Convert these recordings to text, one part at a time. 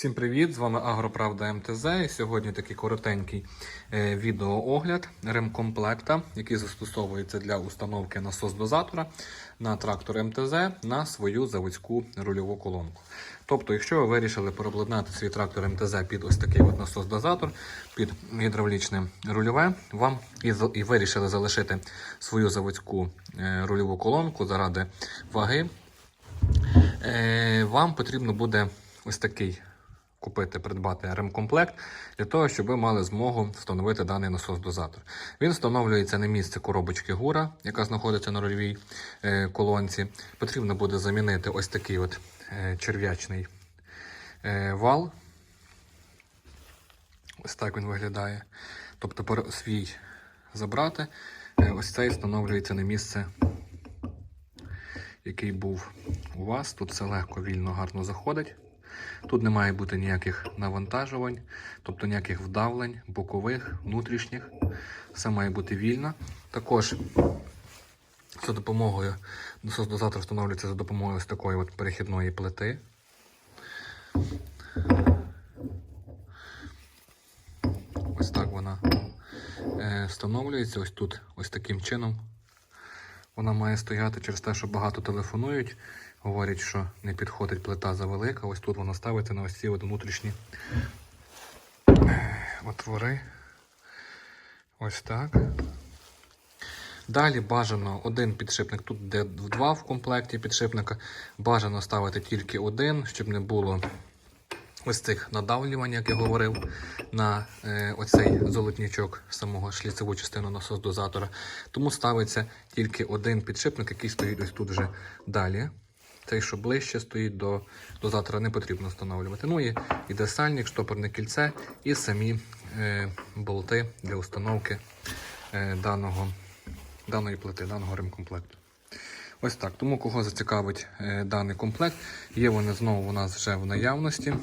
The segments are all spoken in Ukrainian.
Всім привіт! З вами Агроправда МТЗ. І сьогодні такий коротенький е, відеоогляд ремкомплекта, який застосовується для установки насос-дозатора на трактор МТЗ на свою заводську рульову колонку. Тобто, якщо ви вирішили переобладнати свій трактор МТЗ під ось такий от насос-дозатор, під гідравлічне рульове, вам і, і вирішили залишити свою заводську е, рульову колонку заради ваги, Е, Вам потрібно буде ось такий купити, придбати ремкомплект для того, щоб ви мали змогу встановити даний насос-дозатор. Він встановлюється на місце коробочки гура, яка знаходиться на рульовій е, колонці. Потрібно буде замінити ось такий от е, черв'ячний е, вал. Ось так він виглядає. Тобто свій забрати. Ось цей встановлюється на місце який був у вас. Тут все легко, вільно, гарно заходить. Тут не має бути ніяких навантажувань, тобто ніяких вдавлень, бокових, внутрішніх. Все має бути вільно. Також за допомогою насос-дозатор встановлюється за допомогою ось такої от перехідної плити. Ось так вона е, встановлюється. Ось тут, ось таким чином. Вона має стояти через те, що багато телефонують. Говорять, що не підходить плита завелика. Ось тут вона ставиться на ось ці внутрішні отвори. Ось так. Далі бажано один підшипник, тут де два в комплекті підшипника. Бажано ставити тільки один, щоб не було ось цих надавлювань, як я говорив, на е, оцей золотничок самого шліцеву частину насос-дозатора. Тому ставиться тільки один підшипник, який стоїть ось тут вже далі. Цей, що ближче стоїть до дозатора, не потрібно встановлювати. Ну і іде сальник, штопорне кільце і самі е, болти для установки е, даного, даної плити, даного ремкомплекту. Ось так. Тому кого зацікавить е, даний комплект, є вони знову у нас вже в наявності.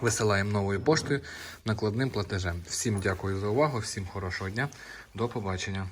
Висилаємо новою поштою накладним платежем. Всім дякую за увагу, всім хорошого дня. До побачення.